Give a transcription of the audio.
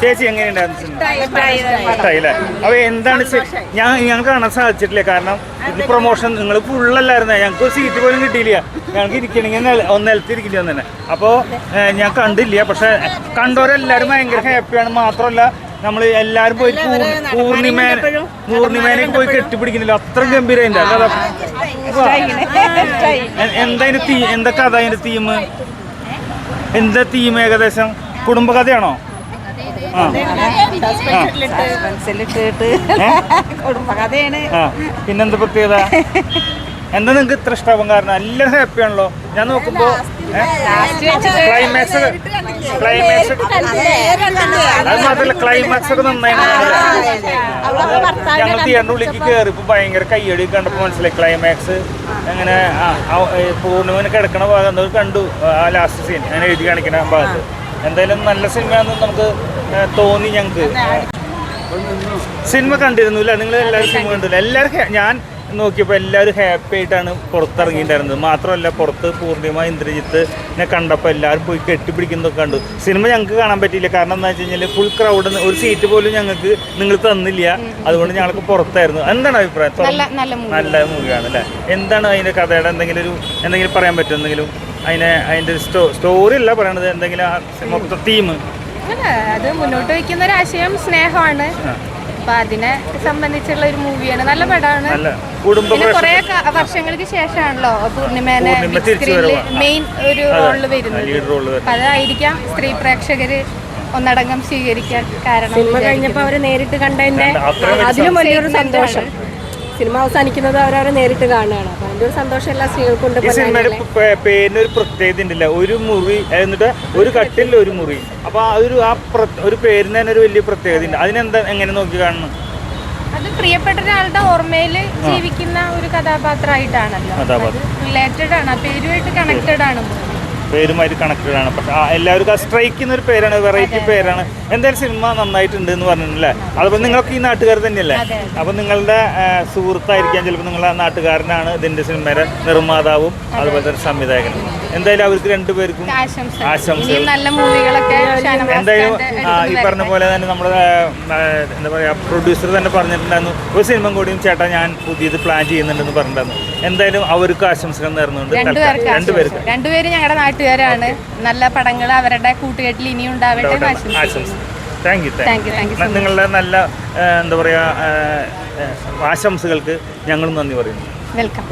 ചേച്ചി എങ്ങനെയുണ്ടായിരുന്നു അപ്പൊ എന്താണ് ഞാൻ ഞങ്ങൾക്ക് കാണാൻ സാധിച്ചിട്ടില്ല. കാരണം ഇത് പ്രൊമോഷൻ നിങ്ങൾ ഫുള്ളല്ലായിരുന്നേ ഞങ്ങൾക്ക് സീറ്റ് പോലും കിട്ടിയില്ല. ഞങ്ങൾക്ക് ഇരിക്കണമെങ്കിൽ നെല- ഒന്ന് നിലത്തിരിക്കേണ്ടി വന്നെ അപ്പോൾ ഞാൻ കണ്ടില്ല. പക്ഷെ കണ്ടവരെല്ലാവരും ഭയങ്കര ഹാപ്പിയാണ് മാത്രമല്ല നമ്മൾ എല്ലാരും പോയി പൂർണിമ പൂർണിമേന പൂർണിമേനെ പോയി കെട്ടിപ്പിടിക്കുന്നില്ല. അത്ര ഗംഭീര കഥ എന്താ അതിന്റെ തീ എന്താ കഥ അതിന്റെ തീം എന്താ തീം ഏകദേശം? കുടുംബകഥയാണോ? ആ? കുടുംബകഥയാണ്. പിന്നെന്താ പ്രത്യേകത? എന്താ നിങ്ങക്ക് ഇത്ര ഇഷ്ടാവും കാരണം? എല്ലാവരും ഹാപ്പി ആണല്ലോ. ഞാൻ നോക്കുമ്പോ ക്ലൈമാക്സ് ക്ലൈമാക്സ് അത് മാത്രല്ല ക്ലൈമാക്സ് ഒക്കെ നന്നായി. ഞങ്ങൾ തിയേറ്ററിന്റെ ഉള്ളിലേക്ക് കയറി ഇപ്പൊ ഭയങ്കര കയ്യടി കണ്ടപ്പോ മനസ്സിലായി. ക്ലൈമാക്സ് അങ്ങനെ പൂർണിമന് കിടക്കണ ഭാഗം എന്തോ കണ്ടു ആ ലാസ്റ്റ് സീൻ അങ്ങനെ എഴുതി കാണിക്കണ ഭാഗത്ത്. എന്തായാലും നല്ല സിനിമയാണെന്ന് നമുക്ക് തോന്നി ഞങ്ങൾക്ക് സിനിമ കണ്ടിരുന്നില്ല നിങ്ങൾ എല്ലാവരും സിനിമ കണ്ടില്ല എല്ലാവരും ഞാൻ നോക്കിയപ്പോൾ എല്ലാവരും ഹാപ്പി ആയിട്ടാണ് പുറത്തിറങ്ങിയിട്ടുണ്ടായിരുന്നത്. മാത്രമല്ല പുറത്ത് പൂർണിമ ഇന്ദ്രജിത്ത് എന്നെ കണ്ടപ്പോൾ എല്ലാവരും പോയി കെട്ടിപ്പിടിക്കുന്നതൊക്കെ കണ്ടു. സിനിമ ഞങ്ങൾക്ക് കാണാൻ പറ്റിയില്ല. കാരണം എന്താ വെച്ച് കഴിഞ്ഞാൽ ഫുൾ ക്രൗഡ് ഒരു സീറ്റ് പോലും ഞങ്ങൾക്ക് നിങ്ങൾ തന്നില്ല. അതുകൊണ്ട് ഞങ്ങൾക്ക് പുറത്തായിരുന്നു. എന്താണ് അഭിപ്രായം. നല്ല മൂവിയാണ് അല്ലേ? എന്താണ് അതിന്റെ കഥയുടെ എന്തെങ്കിലും ഒരു എന്തെങ്കിലും പറയാൻ പറ്റുമോ എന്തെങ്കിലും? അതിനെ അതിന്റെ സ്റ്റോ സ്റ്റോറി അല്ല പറയണത്. എന്തെങ്കിലും മൊത്തം തീം അല്ല അത് മുന്നോട്ട് വയ്ക്കുന്ന ഒരു ആശയം സ്നേഹമാണ്. അപ്പൊ അതിനെ സംബന്ധിച്ചുള്ള ഒരു മൂവിയാണ് നല്ല പടമാണ്. കുറെ വർഷങ്ങൾക്ക് ശേഷമാണല്ലോ പൂർണിമേനെ. മെയിൻ ഒരു. റോളിൽ വരുന്നത്. അതായിരിക്കാം സ്ത്രീ പ്രേക്ഷകര് ഒന്നടങ്കം സ്വീകരിക്കാൻ കാരണം സിനിമ കഴിഞ്ഞപ്പോ കഴിഞ്ഞപ്പോൾ അവരെ നേരിട്ട് കണ്ടതിന്റെ കണ്ട- അതിലും വലിയൊരു സന്തോഷം. സിനിമ അവസാനിക്കുന്നത് അവരവരെ നേരിട്ട് കാണുകയാണ്. അപ്പൊ അതിന്റെ ഒരു സന്തോഷം എല്ലാ സ്ത്രീകൾക്കുണ്ട് ഈ സിനിമയുടെ പേ- പേരിന് ഒരു പ്രത്യേകത ഉണ്ടല്ല? ഒരു മുറി എന്നിട്ട് ഒരു കട്ടിൽ ഒരു മുറി. അപ്പൊ ആ ഒരു ആ പ്ര- ഒരു പേരിന് തന്നെ ഒരു വലിയ പ്രത്യേകത ഉണ്ട്. അതിനെന്താ എങ്ങനെ നോക്കി കാണണം? അത് പ്രിയപ്പെട്ട ഒരാളുടെ ഓർമ്മയിൽ ജീവിക്കുന്ന ഒരു കഥാപാത്രമായിട്ടാണല്ലോ. കഥാപാത്രം. റിലേറ്റഡ് ആണ് ആ പേരുമായിട്ട് കണക്റ്റഡ് ആണ്. പേരുമായിട്ട് കണക്റ്റഡ് ആണ് പക്ഷെ എല്ലാവർക്കും ആ സ്ട്രൈക്ക് ചെയ്യുന്ന ഒരു പേരാണ് വെറൈറ്റി പേരാണ്. എന്തായാലും സിനിമ നന്നായിട്ടുണ്ട് എന്ന് പറഞ്ഞില്ലേ അതുപോലെ നിങ്ങളൊക്കെ ഈ നാട്ടുകാർ തന്നെയല്ലേ? അപ്പം നിങ്ങളുടെ സുഹൃത്തായിരിക്കാം ചിലപ്പോൾ നിങ്ങളെ നാട്ടുകാരനാണ് ഇതിന്റെ സിനിമയുടെ നിർമ്മാതാവും അതുപോലെ തന്നെ സംവിധായകനും. എന്തായാലും അവർക്ക് രണ്ടുപേർക്കും ആശംസ. ആശംസകൾ. എന്തായാലും ഈ പറഞ്ഞ പോലെ തന്നെ നമ്മുടെ എന്താ പറയുക പ്രൊഡ്യൂസർ തന്നെ പറഞ്ഞിട്ടുണ്ടായിരുന്നു ഒരു സിനിമ കൂടിയും ചേട്ടാ ഞാൻ പുതിയത് പ്ലാൻ ചെയ്യുന്നുണ്ടെന്ന് പറഞ്ഞിട്ടുണ്ടായിരുന്നു. എന്തായാലും അവർക്ക് ആശംസകൾ നേർന്നുകൊണ്ട് രണ്ടുപേർക്ക്. രണ്ടുപേരും ഞങ്ങളുടെ നാട്ടുകാരാണ് നല്ല പടങ്ങൾ അവരുടെ കൂട്ടുകെട്ടിൽ ഇനിയും ഉണ്ടാവട്ടെ താങ്ക് യു നിങ്ങളുടെ നല്ല എന്താ പറയുക ആശംസകൾക്ക് ഞങ്ങളും നന്ദി പറയുന്നു. വെൽക്കം